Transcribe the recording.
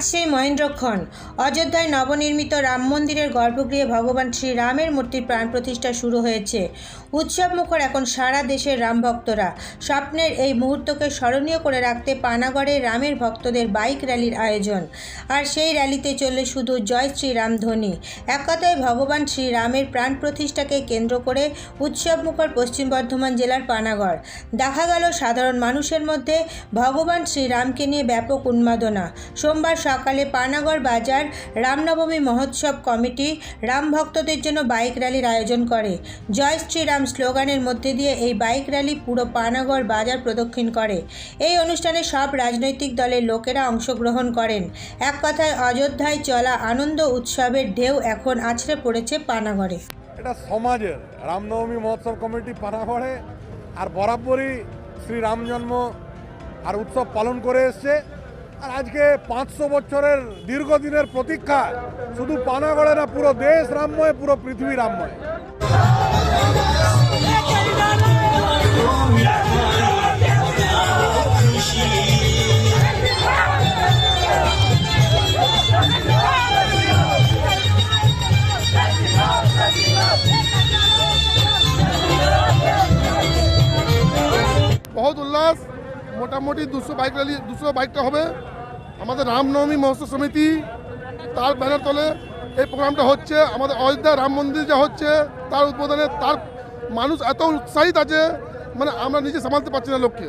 সেই মহেন্দ্রক্ষণ। অযোধ্যায় নবনির্মিত রাম মন্দিরের গর্ভগৃহে ভগবান শ্রীরামের মূর্তির প্রাণ প্রতিষ্ঠা শুরু হয়েছে। উৎসব মুখর এখন সারা দেশের রাম ভক্তরা। স্বপ্নের এই মুহূর্তকে স্মরণীয় করে রাখতে পানাগড়ে রামের ভক্তদের বাইক র্যালির আয়োজন। আর সেই র্যালিতে চললে শুধু জয় শ্রীরাম ধ্বনি এক কথায় ভগবান শ্রীরামের প্রাণ প্রতিষ্ঠাকে কেন্দ্র করে উৎসব মুখর পশ্চিম বর্ধমান জেলার পানাগড়। দেখা গেল সাধারণ মানুষের মধ্যে। ভগবান শ্রীরামকে নিয়ে ব্যাপক উন্মাদনা। সোমবার সকালে পানাগড় বাজার রামনবমী মহোৎসব কমিটি রাম ভক্তদের জন্য বাইক র্যালির আয়োজন করে। জয় শ্রীরাম স্লোগানের মধ্যে দিয়ে এই বাইক র্যালি পুরো পানাগড় বাজার প্রদক্ষিণ করে। এই অনুষ্ঠানে সব রাজনৈতিক দলের লোকেরা অংশগ্রহণ করেন। এক কথায় অযোধ্যায় চলা আনন্দ উৎসবের ঢেউ এখন আছড়ে পড়েছে পানাগড়ে। এটা সমাজের রামনবমী মহোৎসব কমিটি পানাগড়ে আর বরাবরই শ্রী রাম জন্ম আর উৎসব পালন করে এসছে। আর আজকে পাঁচশো বছরের দীর্ঘদিনের প্রতীক্ষা, শুধু পানাগড়ে না, পুরো দেশ রামময়, পুরো পৃথিবী রামময়। মোটামুটি দুশো বাইক র্যালি দুশো বাইকটা হবে। আমাদের রামনবমী মহোৎসব সমিতি, তার ব্যানার তলে এই প্রোগ্রামটা হচ্ছে। আমাদের অযোধ্যা রাম মন্দির যা হচ্ছে, তার উদ্বোধনে তার মানুষ এত উৎসাহিত আছে মানে আমরা নিজে সামালতে পারছি না লোককে।